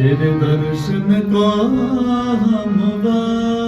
तेरे दर्शन को हम बाने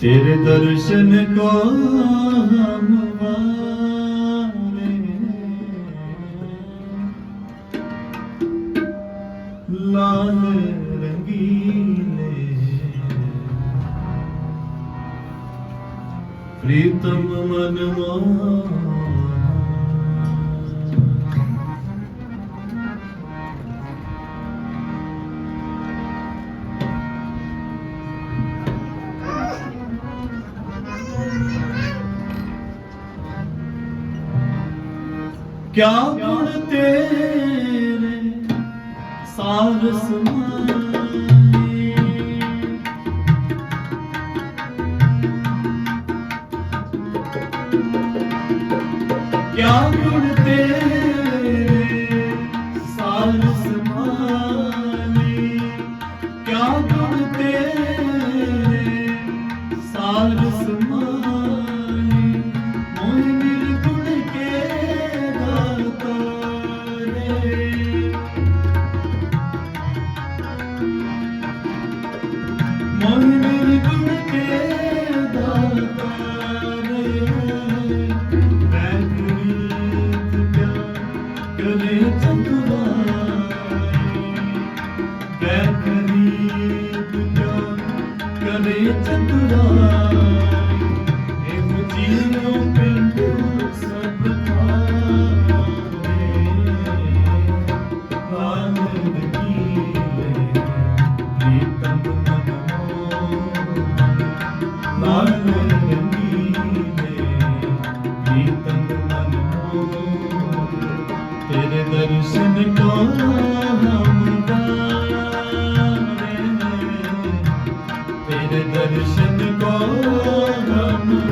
तेरे दर्शन को हम बाने लाले ਪ੍ਰੀਤਮ ਮਨਵਾ ਕਿਆ ਗੁਣ ਤੇਰੇ ਸਾਰਸ ਮਾਨ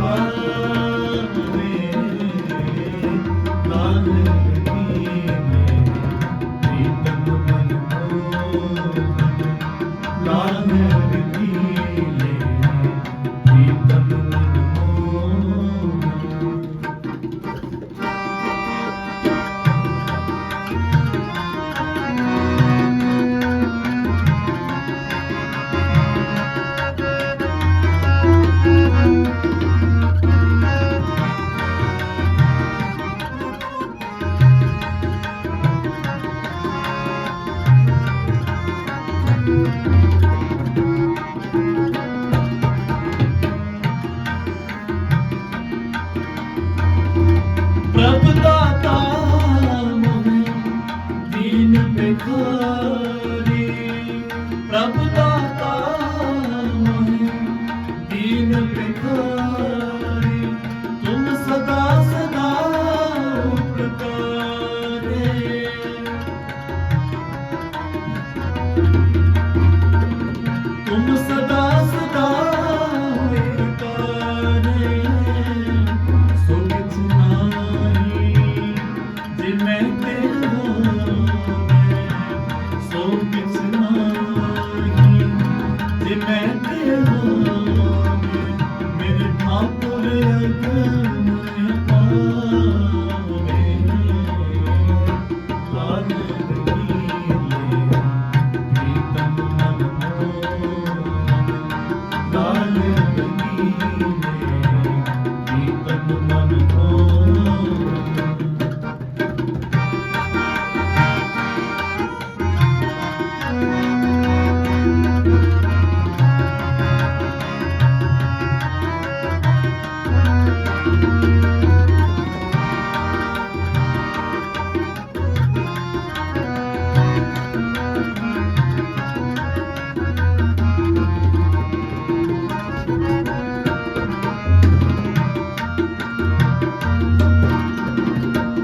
Thank you.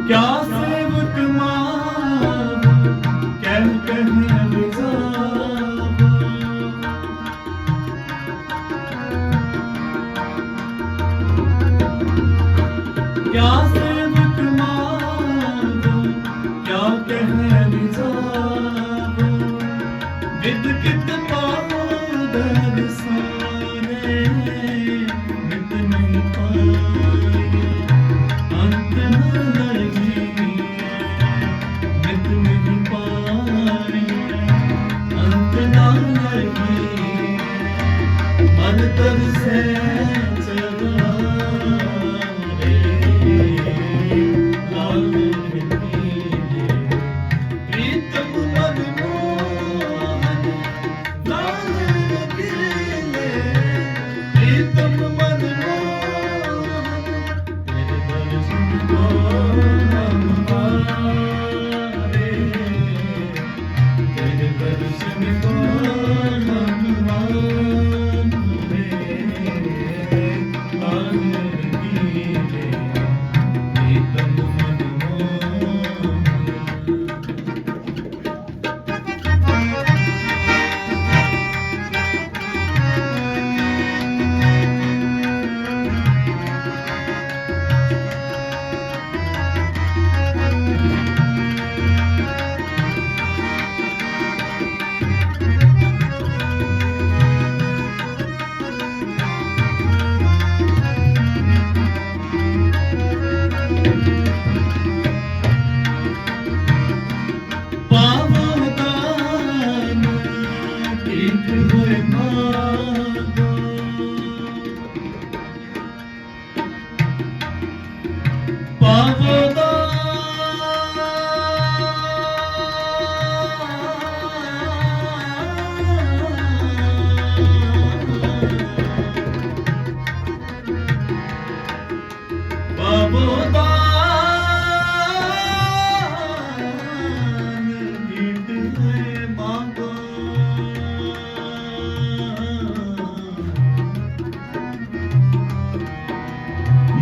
क्या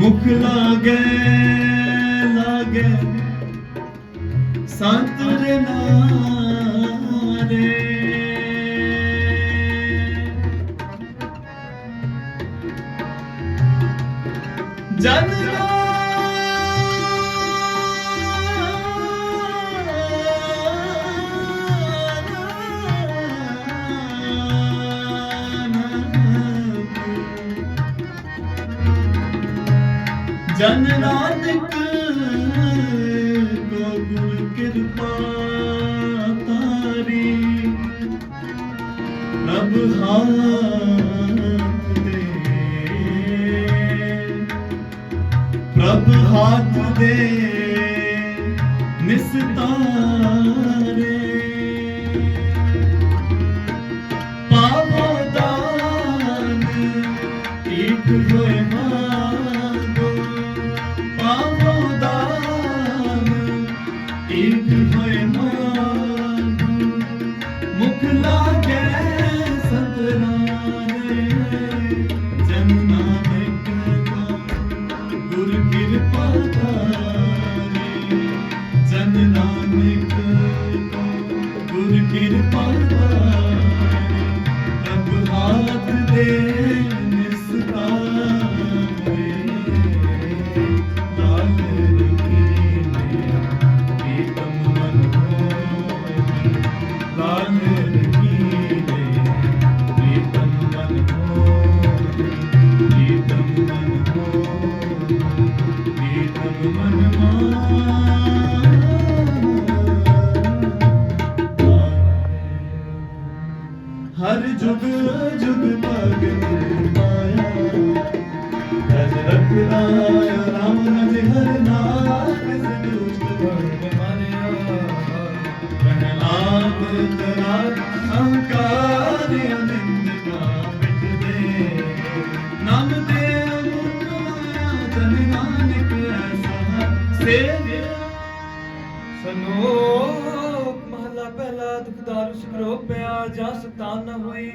ਮੁਖ ਲਾਗੇ ਲਾਗੇ। ਸੰਤਰੇ ਨਾਰੇ ਜਨ ਪ੍ਰਭ ਹਾਥ ਦੇ ਪ੍ਰਭ ਨਿਸਤਾਰੇ ਪਾਵੋ ਦਾਨ ਇੱਕ ਹੋਏ ਮਾਗੋ ਗੁਰ ਕਿਰਪਾ ਤਾਰੇ ਪ੍ਰਭ ਹਾਥ ਦੇ ਤਰਾ ਅਹੰਕਾਰ ਅਨੰਦ ਕਾ ਨਾਮ ਦੇ ਅਮੁੱਤ ਮਾਇਆ ਨਾਨਕ ਐਸਾ ਸੇਵਿਆ ਸਲੋਕ ਮਹਲਾ ਪਹਿਲਾ ਦੁਖਦਾਰ ਸ਼ਕਰੋ ਪਿਆ, ਜਾਂ ਸਤਾਨ ਹੋਈ।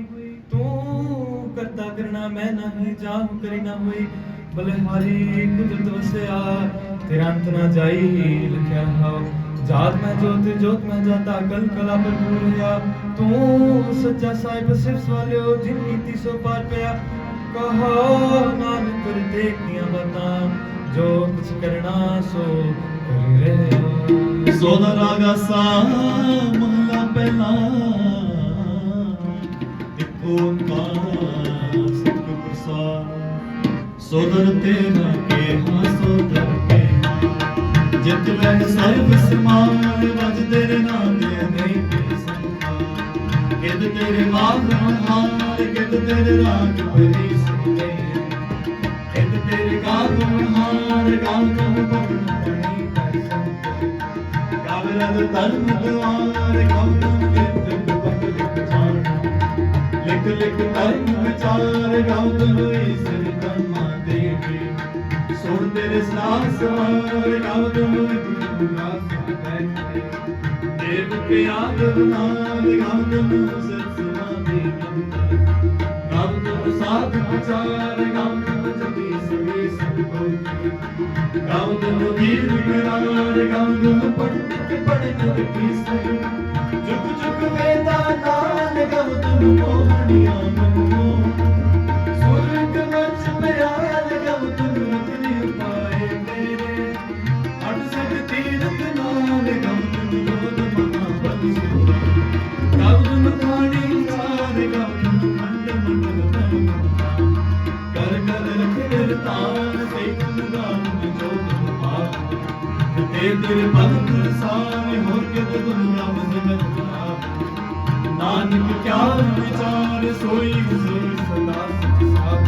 ਤੂੰ ਕਰਤਾ ਕਰਨਾ ਮੈਂ ਨਹੀਂ ਜਾਹੂ ਕਰੀ ਨਾ ਹੋਈ। ਬਲਿਹਾਰੀ ਕੁਦਰਤ ਵਸਿਆ, ਤੇਰਾ ਅੰਤ ਨਾ ਜਾਈ, ਲਿਖਿਆ ਹਾਉ। ਜਾਤ ਮੈਂ ਜੋਤ ਜੋਤ ਮੈਂ ਜਾਤਾ ਗਲ ਕਲਾ ਭਰਪੂਰ ਹੋਇਆ। ਤੂੰ ਸੱਚਾ ਸਾਹਿਬ, ਸਿਫਤ ਵਾਲਿਓ ਜਿਨ ਨੀਤੀ ਸੋ ਪਾਰ ਪਿਆ। ਕਹੋ ਨਾਨਕ ਕਰ ਦੇਖੀਆਂ ਬਤਾ, ਜੋ ਕੁਛ ਕਰਨਾ ਸੋ ਕਰੀ ਰਿਹਾ। ਸੋਨਾ ਰਾਗਾ ਸਾ ਮਹਲਾ ਪਹਿਲਾ। ਇੱਕ ਓੰਕਾਰ ਸਤਿ ਪ੍ਰਸਾਦ। ਸੋਦਰ ਤੇਰਾ ਕੇ ਹਾਂ ਸੋਦਰ ਜਿਤ ਵਹਿ ਸਾਹਿਬ ਸਮਾਨ, ਵਜ ਤੇਰੇ ਨਾਮ ਦੇ ਨਹੀਂ ਕੇ ਸੰਖਾ ਕਿਦ ਤੇਰੇ ਮਾਧ ਮਹਾਰ ਕਿਦ ਤੇਰੇ ਰਾਜ ਬਰੀ ਸੁਨੇ। ਕਿਦ ਤੇਰੇ ਗਾਗ ਮਹਾਰ ਗਾਗ ਪਵਨ ਤਣੀ ਪਸੰਦ ਕਾਵਰਦ ਤਨ ਦੁਆਰ ਕੌਤਮ ਕਿਤ ਬਕ ਲਿਖ ਜਾਣ ਲਿਖ ਲਿਖ ਧਰਮ ਵਿਚਾਰ ਗਾਉਤ ਹੋਈ ਸਿਰ ਬ੍ਰਹਮਾ ਦੇਵੀ ਸੁਣ ਤੇਰੇ ਸਨਾਸ ਸਵਾਰ ਗਾਉਤ ਹੋਈ ਗੁਰੂ ਬੈਠੇ ਦੇਵ ਕੇ ਆਦਰ ਨਾਲ ਗਾਉਤ ਨੂੰ ਸਿਰ ਸਮਾਧੀ ਮੰਦਰ ਗਾਉਤ ਨੂੰ ਸਾਧ ਵਿਚਾਰ ਗਾਉਤ ਨੂੰ ਜਗੀ ਸਭੀ ਸੰਤੋਖੀ ਗਾਉਤ ਨੂੰ ਵੀਰ ਕਰਾਰ ਗਾਉਤ ਨੂੰ ਪੜ ਕੇ ਪੜ ਕੇ ਕੀ ਸਹੀ। ਜੁਗ ਜੁਗ ਵੇਦਾ ਨਾਲ ਗਾਉਤ ਨੂੰ ਮੋਹਣੀਆਂ ਮਨੋ। ਸੁਰਗ ਵਿੱਚ ਮਿਆਲ ਗਾਉਤ ਨੂੰ ਤੇ ਤੇਰੇ ਭਗਤ ਸਾਰੇ ਹੋਰ ਕਿਤ ਦੁਨੀਆ ਮਜ਼ਮਤ ਬਣਾ ਨਾਨਕ ਕਿਆ ਵਿਚਾਰ ਸੋਈ ਸੋਈ ਸਦਾ ਸਚ ਸਾਧ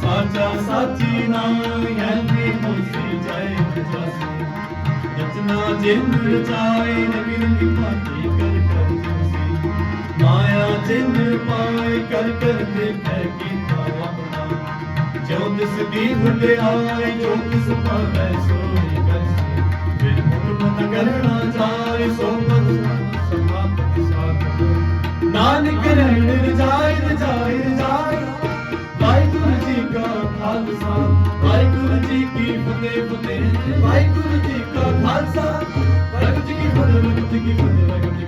ਸਾਚਾ ਸਾਚੀ ਨਾਮ ਐਵੇਂ ਹੋਸੀ ਜਾਏ ਜਸੀ। ਰਚਨਾ ਜਿਨ ਰਚਾਏ ਰਵੀ ਰੰਗੀ ਭਾਤੀ ਕਰ ਕਰ ਜਸੀ। ਮਾਇਆ ਜਿਨ ਪਾਏ ਕਰ ਕਰ ਦੇਖੈ ਕੀਤਾ ਆਪਣਾ। ਜੋ ਤਿਸ ਦੀ ਵਡਿਆਈ ਜੋ ਤਿਸ ਪਾਵੈ ਸੋਈ ਕਰਣਾ ਜਾਏ ਸੋ ਸਮਾਪਤ ਸਾਧ ਨਾਨਕ ਰਹਿਣ ਰਜਾਈ ਰਜਾਈ ਰਜਾਈ ਵਾਹਿਗੁਰੂ ਜੀ ਕਾ ਖਾਲਸਾ, ਵਾਹਿਗੁਰੂ ਜੀ ਕੀ ਫਤਿਹ ਫਤਿਹ। ਵਾਹਿਗੁਰੂ ਜੀ ਕਾ ਖਾਲਸਾ, ਵਾਹਿਗੁਰੂ ਜੀ ਕੀ ਫਤਿਹ, ਵਾਹਿਗੁਰੂ ਜੀ ਕੀ ਫਤਿਹ, ਵਾਹਿਗੁਰੂ ਜੀ